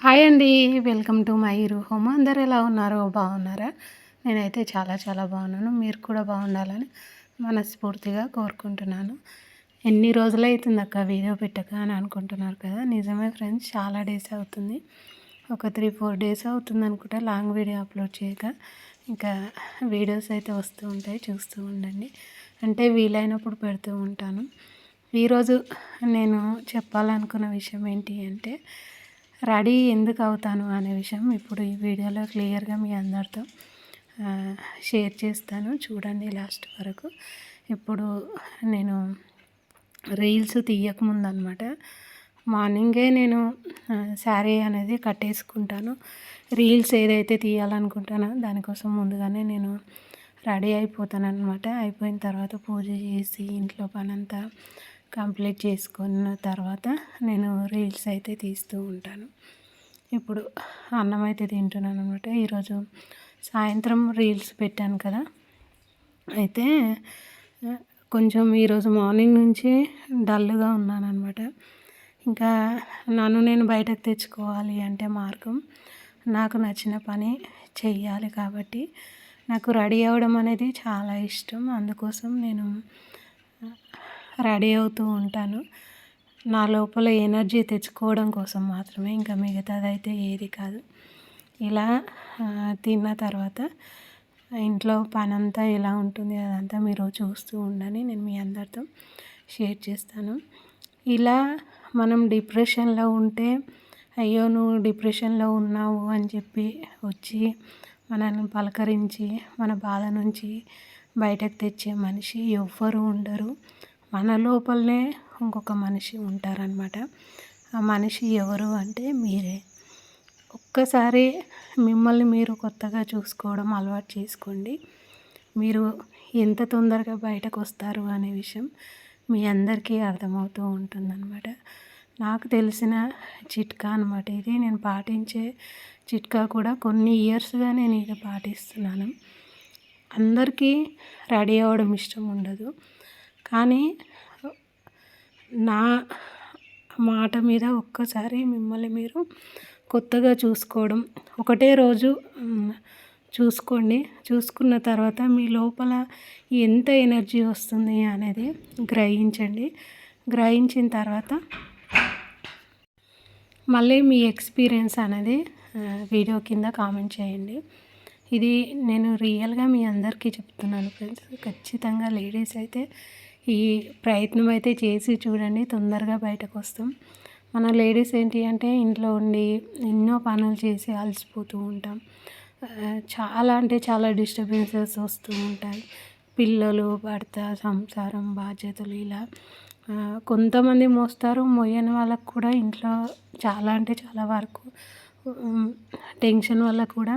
Hi అండి welcome to my ఇరు home. అందరు ఎలా ఉన్నారో బాగున్నారా? నేనైతే చాలా చాలా బాగున్నాను. మీరు కూడా బాగుండాలని మనస్ఫూర్తిగా కోరుకుంటున్నాను. ఎన్ని రోజులు అవుతుంది అక్క వీడియో పెట్టక అని అనుకుంటున్నారు కదా? నిజమే ఫ్రెండ్స్ చాలా డేస్ అవుతుంది. ఒక త్రీ ఫోర్ డేస్ అవుతుంది అనుకుంటా లాంగ్ వీడియో అప్లోడ్ చేయక. ఇంకా వీడియోస్ అయితే వస్తూ ఉంటాయి చూస్తూ ఉండండి. అంటే వీలైనప్పుడు పెడుతూ ఉంటాను. ఈరోజు నేను చెప్పాలనుకున్న విషయం ఏంటి అంటే రెడీ ఎందుకు అవుతాను అనే విషయం ఇప్పుడు ఈ వీడియోలో క్లియర్గా మీ అందరితో షేర్ చేస్తాను. చూడండి లాస్ట్ వరకు. ఇప్పుడు నేను రీల్స్ తీయకముందు అనమాట మార్నింగే నేను శారీ అనేది కట్టేసుకుంటాను. రీల్స్ ఏదైతే తీయాలనుకుంటానో దానికోసం ముందుగానే నేను రెడీ అయిపోతాను అనమాట అయిపోయిన తర్వాత పూజ చేసి ఇంట్లో పనంతా కంప్లీట్ చేసుకున్న తర్వాత నేను రీల్స్ అయితే తీస్తూ ఉంటాను. ఇప్పుడు అన్నం అయితే తింటున్నాను అనమాట ఈరోజు సాయంత్రం రీల్స్ పెట్టాను కదా. అయితే కొంచెం ఈరోజు మార్నింగ్ నుంచి డల్గా ఉన్నాను అనమాట ఇంకా నన్ను నేను బయటకు తెచ్చుకోవాలి అంటే మార్గం నాకు నచ్చిన పని చెయ్యాలి కాబట్టి నాకు రెడీ అవ్వడం అనేది చాలా ఇష్టం. అందుకోసం నేను రెడీ అవుతూ ఉంటాను. నా లోపల ఎనర్జీ తెచ్చుకోవడం కోసం మాత్రమే ఇంకా మిగతాదైతే ఏది కాదు. ఇలా తిన్న తర్వాత ఇంట్లో పని అంతా ఎలా ఉంటుంది అదంతా మీరు చూస్తూ ఉండని నేను మీ అందరితో షేర్ చేస్తాను. ఇలా మనం డిప్రెషన్లో ఉంటే అయ్యో నువ్వు డిప్రెషన్లో ఉన్నావు అని చెప్పి వచ్చి మనల్ని పలకరించి మన బాధ నుంచి బయటకు తెచ్చే మనిషి ఎవ్వరు ఉండరు. మన లోపలనే ఇంకొక మనిషి ఉంటారనమాట ఆ మనిషి ఎవరు అంటే మీరే. ఒక్కసారి మిమ్మల్ని మీరు కొత్తగా చూసుకోవడం అలవాటు చేసుకోండి. మీరు ఎంత తొందరగా బయటకు వస్తారు అనే విషయం మీ అందరికీ అర్థమవుతూ ఉంటుందన్నమాట. నాకు తెలిసిన చిట్కా అనమాట ఇది. నేను పాటించే చిట్కా కూడా కొన్ని ఇయర్స్గా నేను ఇది పాటిస్తున్నాను. అందరికీ రెడీ అవ్వడం ఇష్టం ఉండదు. కానీ నా మాట మీద ఒక్కసారి మిమ్మల్ని మీరు కొత్తగా చూసుకోవడం ఒకటే రోజు చూసుకోండి. చూసుకున్న తర్వాత మీ లోపల ఎంత ఎనర్జీ వస్తుంది అనేది గ్రహించండి. గ్రహించిన తర్వాత మళ్ళీ మీ ఎక్స్పీరియన్స్ అనేది వీడియో కింద కామెంట్ చేయండి. ఇది నేను రియల్గా మీ అందరికీ చెప్తున్నాను ఫ్రెండ్స్. ఖచ్చితంగా లేడీస్ అయితే ఈ ప్రయత్నం అయితే చేసి చూడండి తొందరగా బయటకు వస్తాం మన లేడీస్ ఏంటి అంటే ఇంట్లో ఉండి ఎన్నో పనులు చేసి అలసిపోతూ ఉంటాం. చాలా అంటే చాలా డిస్టర్బెన్సెస్ వస్తూ ఉంటాయి. పిల్లలు భర్త సంసారం బాధ్యతలు ఇలా. కొంతమంది మోస్తారు మోయని వాళ్ళకు కూడా ఇంట్లో చాలా అంటే చాలా వరకు టెన్షన్ వల్ల కూడా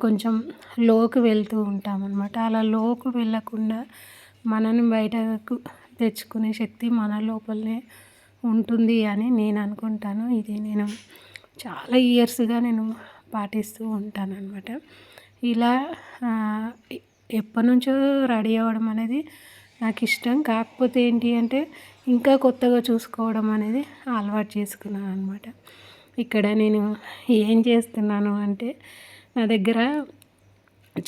కొంచెం లోకి వెళ్తూ ఉంటాం అనమాట అలా లోకు వెళ్ళకుండా మనని బయటకు తెచ్చుకునే శక్తి మన లోపలనే ఉంటుంది అని నేను అనుకుంటాను. ఇది నేను చాలా ఇయర్స్గా నేను పాటిస్తూ ఉంటాను అనమాట ఇలా ఎప్పటి నుంచో రెడీ అవ్వడం అనేది నాకు ఇష్టం. కాకపోతే ఏంటి అంటే ఇంకా కొత్తగా చూసుకోవడం అనేది అలవాటు చేసుకున్నాను అనమాట ఇక్కడ నేను ఏం చేస్తున్నాను అంటే నా దగ్గర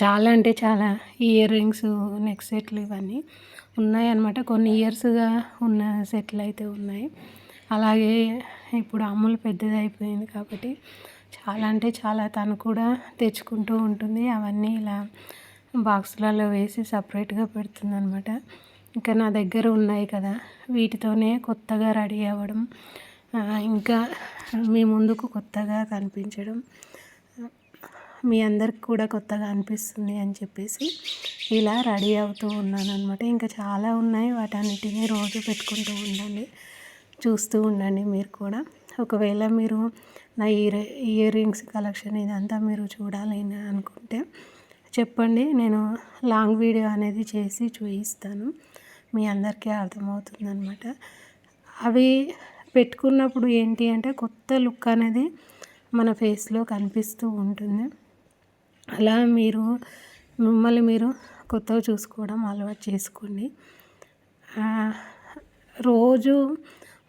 చాలా అంటే చాలా ఇయర్ రింగ్స్ నెక్ సెట్లు ఇవన్నీ ఉన్నాయన్నమాట. కొన్ని ఇయర్స్గా ఉన్న సెట్లు అయితే ఉన్నాయి. అలాగే ఇప్పుడు అమ్ములు పెద్దది అయిపోయింది కాబట్టి చాలా అంటే చాలా తను కూడా తెచ్చుకుంటూ ఉంటుంది. అవన్నీ ఇలా బాక్సులలో వేసి సపరేట్గా పెడుతుంది అనమాట ఇంకా నా దగ్గర ఉన్నాయి కదా వీటితోనే కొత్తగా రెడీ అవ్వడం ఇంకా మీ ముందుకు కొత్తగా కనిపించడం మీ అందరికి కూడా కొత్తగా అనిపిస్తుంది అని చెప్పేసి ఇలా రెడీ అవుతూ ఉన్నాను అనమాట ఇంకా చాలా ఉన్నాయి వాటన్నిటిని రోజు పెట్టుకుంటూ ఉండండి చూస్తూ ఉండండి మీరు కూడా. ఒకవేళ మీరు నా ఇయర్ ఇయర్ రింగ్స్ కలెక్షన్ ఇదంతా మీరు చూడాలి అనుకుంటే చెప్పండి నేను లాంగ్ వీడియో అనేది చేసి చూపిస్తాను. మీ అందరికీ అర్థమవుతుందనమాట అవి పెట్టుకున్నప్పుడు ఏంటి అంటే కొత్త లుక్ అనేది మన ఫేస్లో కనిపిస్తూ ఉంటుంది. అలా మీరు మిమ్మల్ని మీరు కొత్తగా చూసుకోవడం అలవాటు చేసుకోండి. రోజు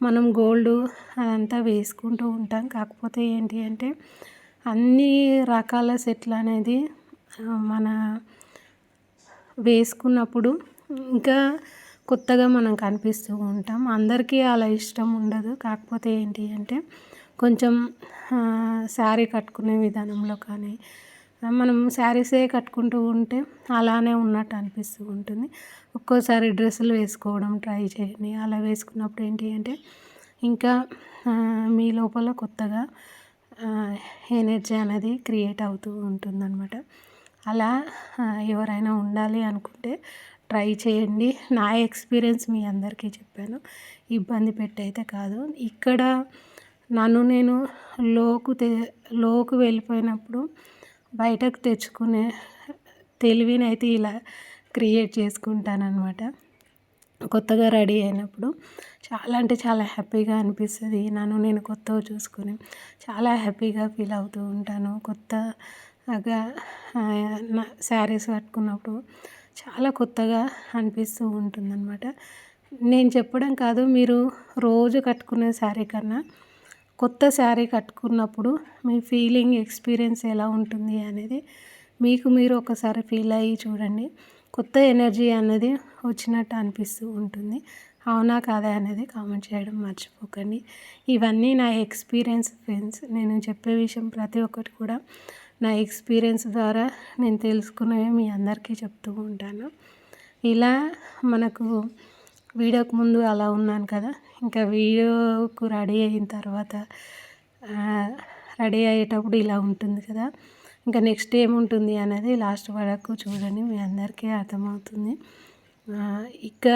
మనం గోల్డ్ అదంతా వేసుకుంటూ ఉంటాం. కాకపోతే ఏంటి అంటే అన్ని రకాల సెట్లు అనేది మన వేసుకున్నప్పుడు ఇంకా కొత్తగా మనం కనిపిస్తూ ఉంటాం. అందరికీ అలా ఇష్టం ఉండదు. కాకపోతే ఏంటి అంటే కొంచెం శారీ కట్టుకునే విధానంలో కానీ మనం శారీసే కట్టుకుంటూ ఉంటే అలానే ఉన్నట్టు అనిపిస్తూ ఉంటుంది. ఒక్కోసారి డ్రెస్సులు వేసుకోవడం ట్రై చేయండి. అలా వేసుకున్నప్పుడు ఏంటి అంటే ఇంకా మీ లోపల కొత్తగా ఎనర్జీ అనేది క్రియేట్ అవుతూ ఉంటుందన్నమాట. అలా ఎవరైనా ఉండాలి అనుకుంటే ట్రై చేయండి. నా ఎక్స్పీరియన్స్ మీ అందరికీ చెప్పాను. ఇబ్బంది పెట్టయితే కాదు. ఇక్కడ నన్ను నేను లోకు తె లోకు వెళ్ళిపోయినప్పుడు బయటకు తెచ్చుకునే తెలివినైతే ఇలా క్రియేట్ చేసుకుంటానన్నమాట. కొత్తగా రెడీ అయినప్పుడు చాలా అంటే చాలా హ్యాపీగా అనిపిస్తుంది. నన్ను నేను కొత్తగా చూసుకొని చాలా హ్యాపీగా ఫీల్ అవుతూ ఉంటాను. కొత్తగా నా శారీస్ కట్టుకున్నప్పుడు చాలా కొత్తగా అనిపిస్తూ ఉంటుందన్నమాట. నేను చెప్పడం కాదు మీరు రోజు కట్టుకునే శారీ కన్నా కొత్త శారీ కట్టుకున్నప్పుడు మీ ఫీలింగ్ ఎక్స్పీరియన్స్ ఎలా ఉంటుంది అనేది మీకు మీరు ఒకసారి ఫీల్ అయ్యి చూడండి. కొత్త ఎనర్జీ అనేది వచ్చినట్టు అనిపిస్తూ ఉంటుంది. అవునా కాదా అనేది కామెంట్ చేయడం మర్చిపోకండి. ఇవన్నీ నా ఎక్స్పీరియన్స్ ఫ్రెండ్స్. నేను చెప్పే విషయం ప్రతి ఒక్కటి కూడా నా ఎక్స్పీరియన్స్ ద్వారా నేను తెలుసుకున్నవి మీ అందరికీ చెప్తూ ఉంటాను. ఇలా మనకు వీడియోకి ముందు అలా ఉన్నాను కదా. ఇంకా వీడియోకు రెడీ అయిన తర్వాత రెడీ అయ్యేటప్పుడు ఇలా ఉంటుంది కదా. ఇంకా నెక్స్ట్ ఏముంటుంది అనేది లాస్ట్ వరకు చూడండి మీ అందరికీ అర్థమవుతుంది. ఇంకా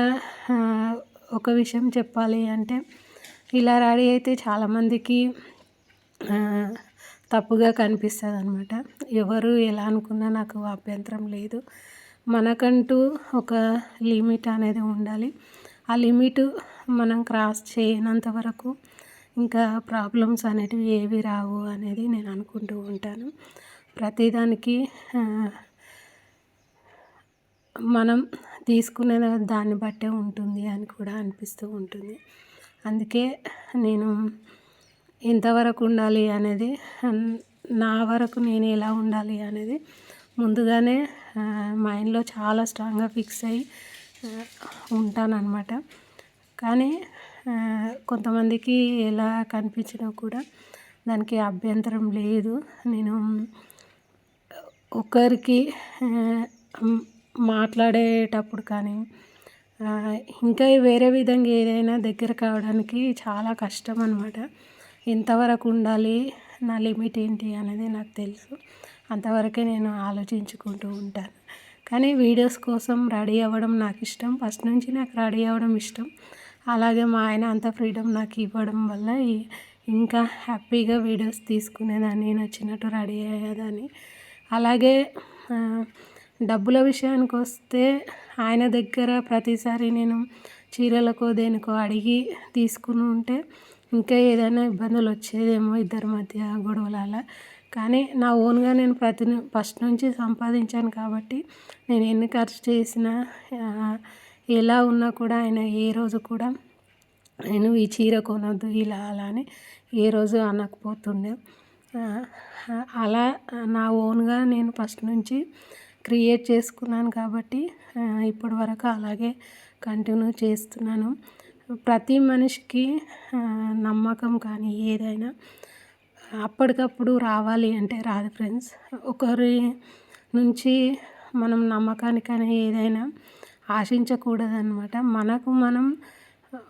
ఒక విషయం చెప్పాలి అంటే ఇలా రెడీ అయితే చాలామందికి తప్పుగా కనిపిస్తుంది అనమాట ఎవరు ఎలా అనుకున్నా నాకు అభ్యంతరం లేదు. మనకంటూ ఒక లిమిట్ అనేది ఉండాలి. ఆ లిమిట్ మనం క్రాస్ చేయనంత వరకు ఇంకా ప్రాబ్లమ్స్ అనేటివి ఏవి రావు అనేది నేను అనుకుంటూ ఉంటాను. ప్రతిదానికి మనం తీసుకునే దాన్ని బట్టే ఉంటుంది అని కూడా అనిపిస్తూ ఉంటుంది. అందుకే నేను ఎంతవరకు ఉండాలి అనేది నా వరకు నేను ఎలా ఉండాలి అనేది ముందుగానే మైండ్లో చాలా స్ట్రాంగ్గా ఫిక్స్ అయ్యి ఉంటానన్నమాట. కానీ కొంతమందికి ఎలా కనిపించినా కూడా దానికి అభ్యంతరం లేదు. నేను ఒకరికి మాట్లాడేటప్పుడు కానీ ఇంకా వేరే విధంగా ఏదైనా దగ్గర కావడానికి చాలా కష్టం అనమాట ఎంతవరకు ఉండాలి నా లిమిట్ ఏంటి అనేది నాకు తెలుసు. అంతవరకే నేను ఆలోచించుకుంటూ ఉంటాను. కానీ వీడియోస్ కోసం రెడీ అవ్వడం నాకు ఇష్టం. ఫస్ట్ నుంచి నాకు రెడీ అవ్వడం ఇష్టం. అలాగే మా ఆయన అంత ఫ్రీడమ్ నాకు ఇవ్వడం వల్ల ఇంకా హ్యాపీగా వీడియోస్ తీసుకునేదాన్ని నచ్చినట్టు రెడీ అయ్యేదాన్ని. అలాగే డబ్బుల విషయానికి వస్తే ఆయన దగ్గర ప్రతిసారి నేను చీరలకో దేనికో అడిగి తీసుకుని ఉంటే ఇంకా ఏదైనా ఇబ్బందులు వచ్చేదేమో ఇద్దరి మధ్య గొడవలు అలా కానీ నా ఓన్గా నేను ప్రతి ఫస్ట్ నుంచి సంపాదించాను కాబట్టి నేను ఎన్ని ఖర్చు చేసినా ఎలా ఉన్నా కూడా ఆయన ఏ రోజు కూడా నేను ఈ చీర కొనొద్దు ఇలా అలా అని ఏ రోజు అనకపోతుండే. అలా నా ఓన్గా నేను ఫస్ట్ నుంచి క్రియేట్ చేసుకున్నాను కాబట్టి ఇప్పటి వరకు అలాగే కంటిన్యూ చేస్తున్నాను. ప్రతి మనిషికి నమ్మకం కానీ ఏదైనా అప్పటికప్పుడు రావాలి అంటే రాదు ఫ్రెండ్స్. ఒకరి నుంచి మనం నమ్మకానికైనా ఏదైనా ఆశించకూడదనమాట మనకు మనం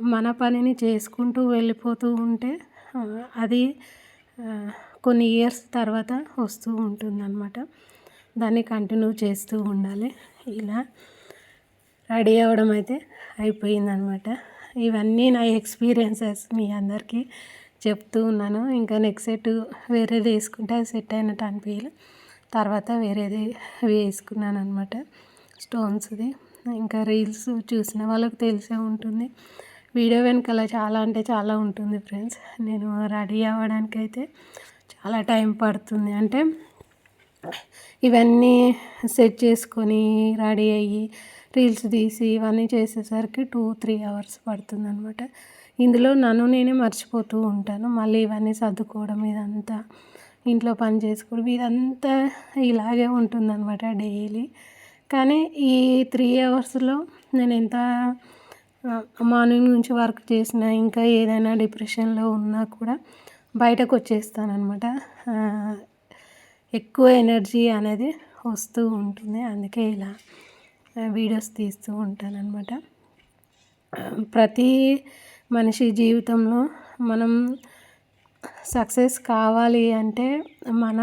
మన పనిని చేసుకుంటూ వెళ్ళిపోతూ ఉంటే అది కొన్ని ఇయర్స్ తర్వాత వస్తూ ఉంటుందన్నమాట. దాన్ని కంటిన్యూ చేస్తూ ఉండాలి. ఇలా రెడీ అవ్వడం అయితే అయిపోయిందనమాట ఇవన్నీ నా ఎక్స్పీరియన్సెస్ మీ అందరికీ. చెప్తూ ఉన్నాను. ఇంకా నెక్స్ట్ సెట్ వేరేది వేసుకుంటే అది సెట్ అయినట్టు అనిపించలే తర్వాత వేరేది వేసుకున్నాను అనమాట స్టోన్స్ది. ఇంకా రీల్స్ చూసిన వాళ్ళకి తెలిసే ఉంటుంది. వీడియో వెనకాల చాలా అంటే చాలా ఉంటుంది ఫ్రెండ్స్. నేను రెడీ అవ్వడానికి అయితే చాలా టైం పడుతుంది. అంటే ఇవన్నీ సెట్ చేసుకొని రెడీ అయ్యి రీల్స్ తీసి ఇవన్నీ చేసేసరికి టూ త్రీ అవర్స్ పడుతుంది అనమాట ఇందులో నన్ను నేనే మర్చిపోతూ ఉంటాను. మళ్ళీ ఇవన్నీ సర్దుకోవడం ఇదంతా ఇంట్లో పని చేసుకోవడం ఇదంతా ఇలాగే ఉంటుందన్నమాట డైలీ. కానీ ఈ త్రీ అవర్స్లో నేను ఎంత మార్నింగ్ నుంచి వర్క్ చేసినా ఇంకా ఏదైనా డిప్రెషన్లో ఉన్నా కూడా బయటకు వచ్చేస్తానమాట ఎక్కువ ఎనర్జీ అనేది వస్తూ ఉంటుంది. అందుకే ఇలా వీడియోస్ తీస్తూ ఉంటానన్నమాట. ప్రతి మనిషి జీవితంలో మనం సక్సెస్ కావాలి అంటే మన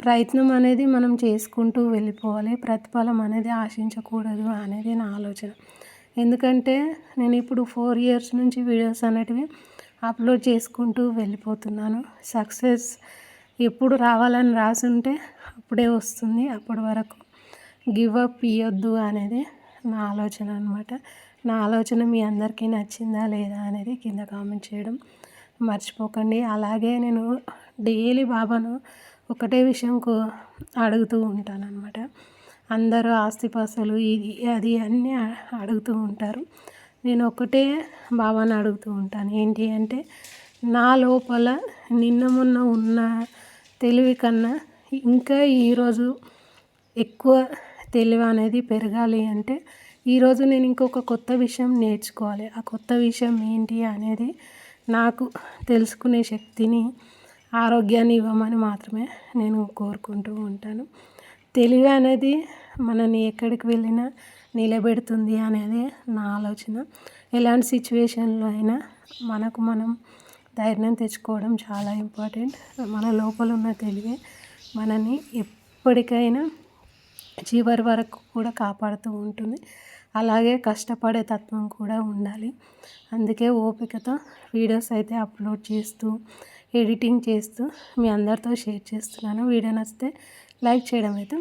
ప్రయత్నం అనేది మనం చేసుకుంటూ వెళ్ళిపోవాలి. ప్రతిఫలం అనేది ఆశించకూడదు అనేది నా ఆలోచన. ఎందుకంటే నేను ఇప్పుడు ఫోర్ ఇయర్స్ నుంచి వీడియోస్ అనేటివి అప్లోడ్ చేసుకుంటూ వెళ్ళిపోతున్నాను. సక్సెస్ ఎప్పుడు రావాలని రాసుంటే అప్పుడే వస్తుంది. అప్పటి వరకు గివ్ అప్ ఇవ్వద్దు అనేది నా ఆలోచన అనమాట నా ఆలోచన మీ అందరికీ నచ్చిందా లేదా అనేది కింద కామెంట్ చేయడం మర్చిపోకండి. అలాగే నేను డైలీ బాబాను ఒకటే విషయం అడుగుతూ ఉంటాను అనమాట అందరూ ఆస్తిపాస్తులు ఇది అది అన్నీ అడుగుతూ ఉంటారు. నేను ఒకటే బాబాని అడుగుతూ ఉంటాను. ఏంటి అంటే నా లోపల నిన్న మొన్న ఉన్న తెలివి కన్నా ఇంకా ఈరోజు ఎక్కువ తెలివి అనేది పెరగాలి అంటే ఈరోజు నేను ఇంకొక కొత్త విషయం నేర్చుకోవాలి. ఆ కొత్త విషయం ఏంటి అనేది నాకు తెలుసుకునే శక్తిని ఆరోగ్యాన్ని ఇవ్వమని మాత్రమే నేను కోరుకుంటూ ఉంటాను. తెలివి అనేది మనని ఎక్కడికి వెళ్ళినా నిలబెడుతుంది అనేది నా ఆలోచన. ఎలాంటి సిచ్యువేషన్లో అయినా మనకు మనం ధైర్యం తెచ్చుకోవడం చాలా ఇంపార్టెంట్. మన లోపల ఉన్న తెలివే మనని ఎప్పటికైనా చివరి వరకు కూడా కాపాడుతూ ఉంటుంది. అలాగే కష్టపడే తత్వం కూడా ఉండాలి. అందుకే ఓపికతో వీడియోస్ అయితే అప్లోడ్ చేస్తూ ఎడిటింగ్ చేస్తూ మీ అందరితో షేర్ చేస్తున్నాను. వీడియో నచ్చితే లైక్ చేయడం అయితే